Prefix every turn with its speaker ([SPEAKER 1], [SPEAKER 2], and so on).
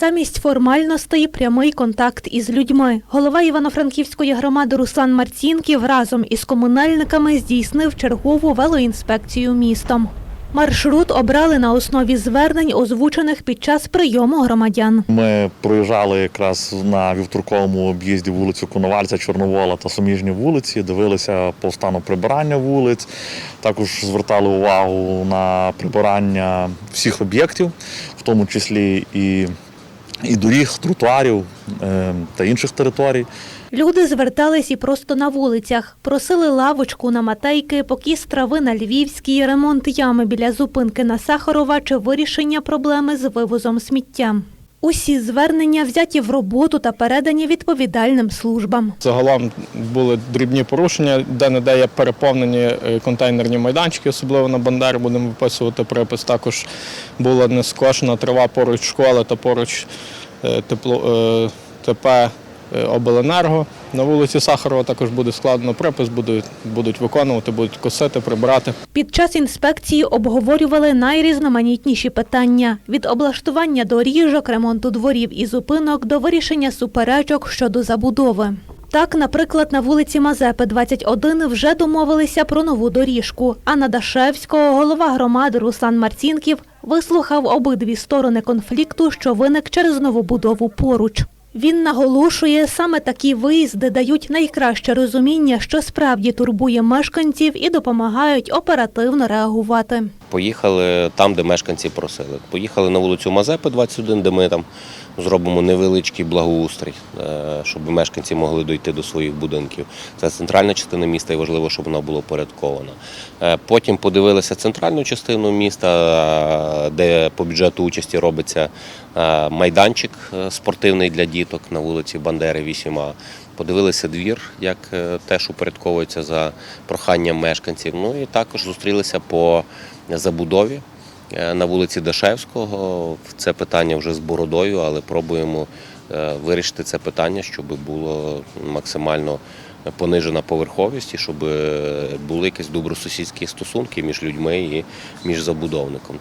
[SPEAKER 1] Замість формальностей прямий контакт із людьми. Голова Івано-Франківської громади Руслан Марцінків разом із комунальниками здійснив чергову велоінспекцію містом. Маршрут обрали на основі звернень, озвучених під час прийому громадян.
[SPEAKER 2] Ми проїжджали якраз на вівторковому об'їзді вулицю Коновальця, Чорновола та суміжні вулиці, дивилися по стану прибирання вулиць. Також звертали увагу на прибирання всіх об'єктів, в тому числі і, і доріг, тротуарів е, та інших територій.
[SPEAKER 1] Люди звертались і просто на вулицях, просили лавочку на Матейки, покіс трави на Львівській, ремонт ями біля зупинки на Сахарова чи вирішення проблеми з вивозом сміття. Усі звернення взяті в роботу та передані відповідальним службам.
[SPEAKER 3] Загалом були дрібні порушення, де не де є переповнені е, контейнерні майданчики, особливо на Бандери, будемо виписувати припис. Також була нескошена трава поруч школи та поруч е, тепло, е, ТП Обленерго. На вулиці Сахарова також буде складено припис, будуть, будуть виконувати, будуть косити, прибирати.
[SPEAKER 1] Під час інспекції обговорювали найрізноманітніші питання – від облаштування доріжок, ремонту дворів і зупинок до вирішення суперечок щодо забудови. Так, наприклад, на вулиці Мазепи, 21, вже домовилися про нову доріжку, а на Дашевського голова громади Руслан Марцінків вислухав обидві сторони конфлікту, що виник через новобудову поруч. Він наголошує, саме такі виїзди дають найкраще розуміння, що справді турбує мешканців і допомагають оперативно реагувати.
[SPEAKER 4] Поїхали там, де мешканці просили. Поїхали на вулицю Мазепи 21, де ми там зробимо невеличкий благоустрій, е, щоб мешканці могли дойти до своїх будинків. Це центральна частина міста і важливо, щоб вона була порядкована. Е, Потім подивилися центральну частину міста, е, де по бюджету участі робиться майданчик спортивний для діток на вулиці Бандери 8А. Подивилися двір, як е, теж упорядковується за проханням мешканців. Ну і також зустрілися по забудові е, на вулиці Дашевського. Це питання вже з бородою, але пробуємо е, вирішити це питання, щоб було максимально понижена поверховість і щоб були якісь добросусідські стосунки між людьми і між забудовником.